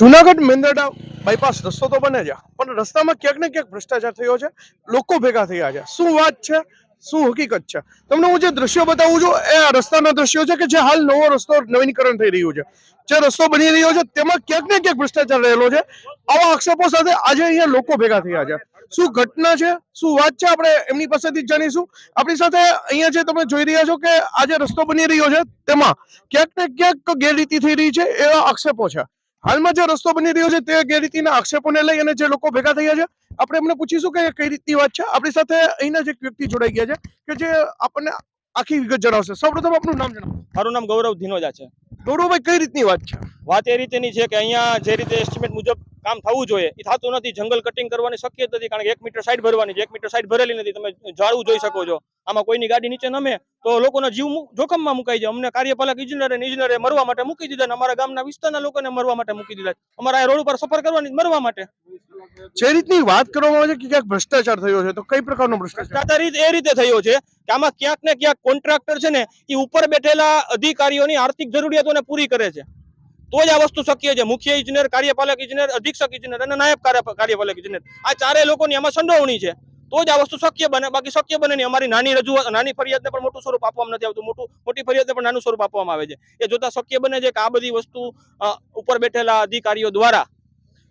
Junagadh Mendarda bypass રસ્તો તો બને છે પણ રસ્તામાં ક્યાંક ને ક્યાંક ભ્રષ્ટાચાર થયો છે, લોકો ભેગા થયા છે. શું વાત છે? શું હકીકત છે? તમને હું જે દ્રશ્યો બતાવું છું, એ આ રસ્તાના દ્રશ્યો છે કે જે હાલ નવો રસ્તો નવીનીકરણ થઈ રહ્યું છે. જે રસ્તો બની રહ્યો છે, તેમાં ક્યાંક ને ક્યાંક ભ્રષ્ટાચાર રહેલો છે. આવા આક્ષેપો સાથે આજે અહીંયા લોકો ભેગા થયા છે. શું ઘટના છે? શું વાત છે? આપણે એમની પાસેથી જાણીશું. આપણી સાથે અહીંયા જે તમે જોઈ રહ્યા છો કે આજે રસ્તો બની રહ્યો છે, તેમાં ક્યાંક ને ક્યાંક ગેરરીતિ થઈ રહી છે એવા આક્ષેપો છે. હાલમાં જે રસ્તો બની રહ્યો છે તે ગેરરીતિના આક્ષેપોને લઈ અને જે લોકો ભેગા થયા છે આપણે એમને પૂછીશું કે કઈ રીતની વાત છે. આપણી સાથે અહીંના જ એક વ્યક્તિ જોડાઈ ગયા છે કે જે આપણને આખી વિગત જણાવશે. સૌપ્રથમ આપનું નામ જણાવો. મારું નામ ગૌરવ ધીનોજા છે. ગૌરવભાઈ કઈ રીતની વાત છે? વાત એ રીતેની છે કે અહીંયા જે રીતે એસ્ટિમેટ મુજબ કામ થવું જોઈએ. એ થતું નથી. જંગલ કટિંગ કરવાની શક્ય નથી કારણ કે એક મીટર સાઈડ ભરવાની છે. એક મીટર સાઈડ ભરેલી નથી. તમે જાળવું જોઈ શકો છો. આમાં કોઈની ગાડી નીચે નમે તો લોકોના જીવ જોખમમાં મુકાઈ જાય. અમને કાર્યપાલક ઇજનેર અને ઇજનેરે મરવા માટે મૂકી દીધા અને અમારા ગામના વિસ્તારના લોકોને મરવા માટે મૂકી દીધા. અમારા રોડ ઉપર સફર કરવાની મરવા માટે. જે રીતની વાત કરવામાં આવે છે કે ક્યાંક ભ્રષ્ટાચાર થયો છે તો કઈ પ્રકારનો ભ્રષ્ટાચાર? એ રીતે થયો છે કે આમાં ક્યાંક ને ક્યાંક કોન્ટ્રાક્ટર છે ને એ ઉપર બેઠેલા અધિકારીઓની આર્થિક જરૂરિયાતોને પૂરી કરે છે. તો જ આ વસ્તુ શક્ય છે. મુખ્ય ઇજનેર કાર્યપાલક ઇજનેર અધિક્ષક ઇજનેર અને નાયબ કાર્ય- કાર્યપાલક ઇજનેર આ ચારે લોકોની આમાં સંડોવણી છે. તો જ આ વસ્તુ શક્ય બને. બાકી શક્ય બને નહીં. અમારી નાની રજૂઆત, નાની ફરિયાદને પણ મોટું સ્વરૂપ આપવામાં નથી આવતું. મોટું, મોટી ફરિયાદને પણ નાનું સ્વરૂપ આપવામાં આવે છે. એ જોતા શક્ય બને છે કે આ બધી વસ્તુ ઉપર બેઠેલા અધિકારીઓ દ્વારા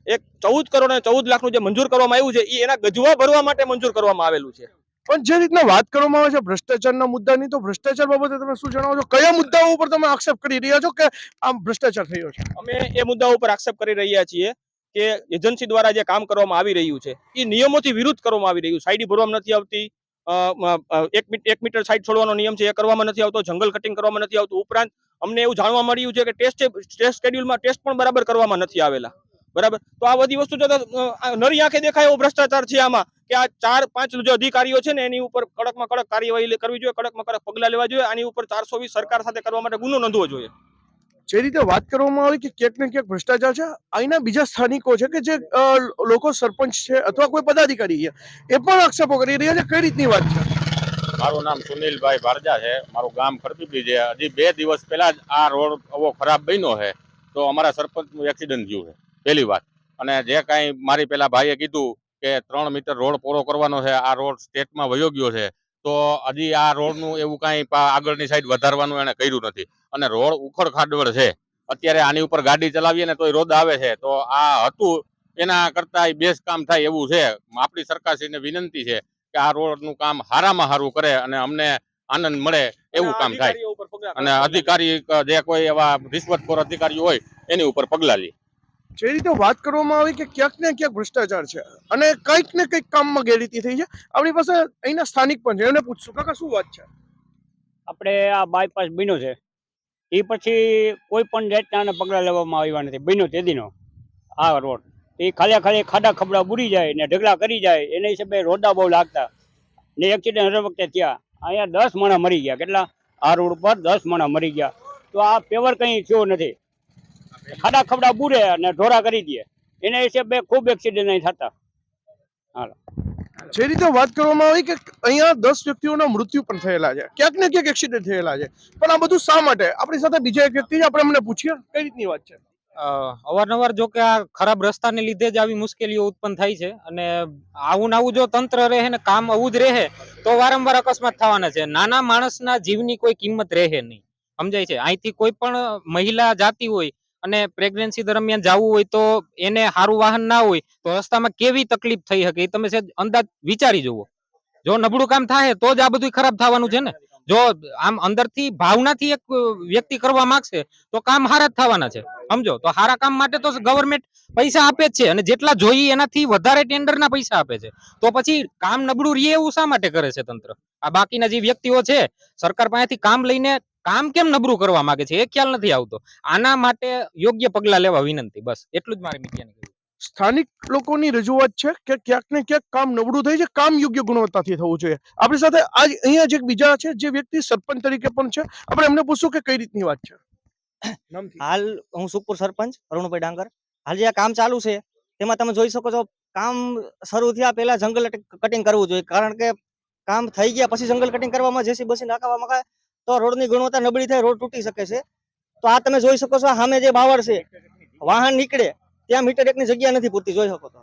એક ચૌદ કરોડ અને ચૌદ લાખનું જે મંજૂર કરવામાં આવ્યું છે એ એના ગજવા ભરવા માટે મંજૂર કરવામાં આવેલું છે. પણ જે રીતના વાત કરવામાં આવે છે ભ્રષ્ટાચારના મુદ્દાની, તો ભ્રષ્ટાચાર બાબતે તમે શું જણાવો છો? કયા મુદ્દાઓ ઉપર તમે આક્ષેપ કરી રહ્યા છો કે આમ ભ્રષ્ટાચાર થયો છે? અમે એ મુદ્દા ઉપર આક્ષેપ કરી રહ્યા છીએ કે એજન્સી દ્વારા જે કામ કરવામાં આવી રહ્યું છે, એ નિયમોથી વિરુદ્ધ કરવામાં આવી રહ્યું સાઈડ ભરવામાં નથી આવતી એક મીટર સાઈડ છોડવાનો નિયમ છે, એ કરવામાં નથી આવતો, જંગલ કટિંગ કરવામાં નથી આવતું. ઉપરાંત અમને એવું જાણવા મળ્યું છે કે ટેસ્ટ ટેસ્ટ શેડ્યુલમાં ટેસ્ટ પણ બરાબર કરવામાં નથી આવેલા. બરાબર? તો આ બધી વસ્તુ જોતા આ નરી આંખે દેખાય એવો ભ્રષ્ટાચાર છે આમાં કે આ ચાર પાંચ જે અધિકારીઓ છે ને એની ઉપર કડકમાં કડક કાર્યવાહી કરવી જોઈએ કડકમાં કડક પગલા લેવા જોઈએ આની ઉપર ચારસો સરકાર સાથે કરવા માટે ગુનો નોંધવો જોઈએ. જે રીતે વાત કરવામાં આવી કે ક્યાંક ને ક્યાંક ભ્રષ્ટાચાર છે અહીંના બીજા સ્થાનિકો છે કે જે લોકો સરપંચ છે અથવા કોઈ પદાધિકારી છે એ પણ આક્ષેપો કરી રહ્યા છે. કઈ રીતની વાત છે? મારું નામ સુનિલભાઈ ભારજા છે. મારું ગામ ખરપીપી છે. હજી બે દિવસ પહેલા જ આ રોડ આવો ખરાબ બન્યો છે. તો અમારા સરપંચનું એક્સિડન્ટ થયું છે. પહેલી વાત. અને જે કાંઈ મારી પેલા ભાઈએ કીધું કે ત્રણ મીટર રોડ પૂરો કરવાનો છે આ રોડ સ્ટેટમાં વયો ગયો છે તો હજી આ રોડનું એવું કાંઈ આગળની સાઈડ વધારવાનું એણે કર્યું નથી. અને રોડ ઉખડ ખાડવડ છે. અત્યારે આની ઉપર ગાડી ચલાવીએ ને તોય રોડ આવે છે. તો આ હતું એના કરતાં બેસ્ટ કામ થાય એવું છે. આપણી સરકારશ્રીને વિનંતી છે કે આ રોડનું કામ હારામાં હારું કરે અને અમને આનંદ મળે એવું કામ થાય. અને અધિકારી જે કોઈ એવા રિશ્વતખોર અધિકારીઓ હોય એની ઉપર પગલાં લે. જે રીતે વાત કરવામાં આવી કે ક્યાંક ને ક્યાંક ભ્રષ્ટાચાર છે. અને કંઈક ને કંઈક કામમાં ગેરરીતિ થઈ છે. આપણી પાસે અહીંના સ્થાનિક પણ છે. એને પૂછશું. કાકા, શું વાત છે? આપણે આ બાયપાસ બન્યો છે. એ પછી કોઈ પણ જાતના પગલાં લેવામાં આવ્યા નથી. બન્યો તેદીનો. આ રોડ. એ ખાલી ખાલી ખાડા ખબડા બુરી જાય ને ઢગલા કરી જાય. એના હિસાબે રોડા બહુ લાગતા. ને એક્સિડન્ટ હર વખતે થયા. અહીંયા દસ માણા મરી ગયા. કેટલા? આ રોડ પર દસ માણા મરી ગયા. તો આ પેવર કંઈ થયો નથી. ખાડા ખબડા બુરે અને ઢોરા કરી દે. એના હિસાબે ખૂબ એક્સિડન્ટ નહીં થતા. જે રીતે વાત કરવામાં આવી કે અહીંયા દસ વ્યક્તિઓના મૃત્યુ પણ થયેલા છે. ક્યાંક ને ક્યાંક એક્સિડન્ટ થયેલા છે. પણ આ બધું શા માટે? આપણી સાથે બીજા એક વ્યક્તિ આપણે એમને પૂછીએ. કઈ રીતની વાત છે? અવારનવાર જો કે આ ખરાબ રસ્તાને લીધે જ આવી મુશ્કેલીઓ ઉત્પન્ન થાય છે અને આવું ને આવું જો તંત્ર રહે ને કામ આવું જ રહે તો વારંવાર અકસ્માત થવાના છે. નાના માણસના જીવની કોઈ કિંમત રહે નહીં. સમજાય છે? અહીંથી કોઈ પણ મહિલા જાતી હોય અને પ્રેગ્નન્સી દરમિયાન જવું હોય તો એને સારું વાહન ના હોય તો રસ્તામાં કેવી તકલીફ થઈ શકે એ તમે અંદાજ વિચારી જુઓ. જો નબળું કામ થાય તો જ આ બધું ખરાબ થવાનું છે ને. જો આમ અંદરથી ભાવનાથી એક વ્યક્તિ કરવા માંગશે તો કામ હારા જ થવાના છે. સમજો? તો હારા કામ માટે તો ગવર્મેન્ટ પૈસા આપે જ છે અને જેટલા જોઈએ એનાથી વધારે ટેન્ડરના પૈસા આપે છે. તો પછી કામ નબળું રહે એવું શા માટે કરે છે તંત્ર? આ બાકીના જે વ્યક્તિઓ છે, સરકાર પાસેથી કામ લઈને કામ કેમ નબળું કરવા માંગે છે એ ખ્યાલ નથી આવતો. આના માટે યોગ્ય પગલા લેવા વિનંતી બસ. એટલું જ મારે મીડિયાને કહેવું. સ્થાનિક લોકોની રજૂઆત છે કે ક્યાંક ને ક્યાંક કામ નબળું થઈ છે કામ યોગ્ય ગુણવત્તાથી થવું જોઈએ. આપણી સાથે આજ અહીંયા જે એક બીજા છે જે વ્યક્તિ સરપંચ તરીકે પણ છે. આપણે એમને પૂછશું કે કઈ રીતની વાત છે? હાલ હું સુખપુર સરપંચ અરુણભાઈ ડાંગર. હાલ જે આ કામ ચાલુ છે તેમાં તમે જોઈ શકો છો કામ શરૂ થયા પહેલા જંગલ કટિંગ કરવું જોઈએ. કારણ કે કામ થઈ ગયા પછી જંગલ કટિંગ કરવામાં જેસી બસી નાખવામાં તો રોડની ગુણવત્તા નબળી થાય, રોડ તૂટી શકે છે. તો આ તમે જોઈ શકો છો સામે જે બાવળ છે, વાહન નીકળે, ત્યાં મીટર એકની જગ્યા નથી પૂરતી, જોઈ શકો તો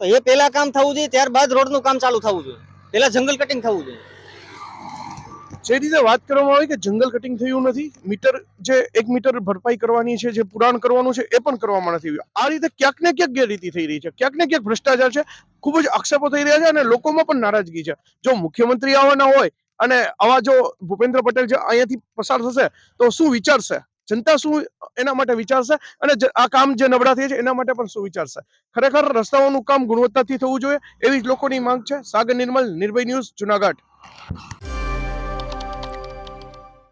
તો એ પહેલા કામ થવું જોઈએ, ત્યારબાદ રોડનું કામ ચાલુ થવું જોઈએ. પહેલા જંગલ કટિંગ થવું જોઈએ. જે રીતે વાત કરવામાં આવી કે જંગલ કટિંગ થયું નથી મીટર જે એક મીટર ભરપાઈ કરવાની છે, જે પુરાણ કરવાનું છે, એ પણ કરવામાં નથી આ રીતે ક્યાંક ને ક્યાંક ગેરરીતિ થઈ રહી છે, ક્યાંક ને ક્યાંક ભ્રષ્ટાચાર છે, ખૂબ જ આક્ષેપો થઈ રહ્યા છે અને લોકોમાં પણ નારાજગી છે. જો મુખ્યમંત્રી આવવાના હોય અને આવા જો ભૂપેન્દ્ર પટેલ જે અહીંયાથી પસાર થશે, તો શું વિચારશે? જનતા શું એના માટે વિચારશે? અને આ કામ જે નબળા થયા છે, એના માટે પણ શું વિચારશે? ખરેખર રસ્તાઓનું કામ ગુણવત્તાથી થવું જોઈએ એવી જ લોકોની માંગ છે. સાગર નિર્મલ, નિર્ભય ન્યૂઝ, જુનાગઢ.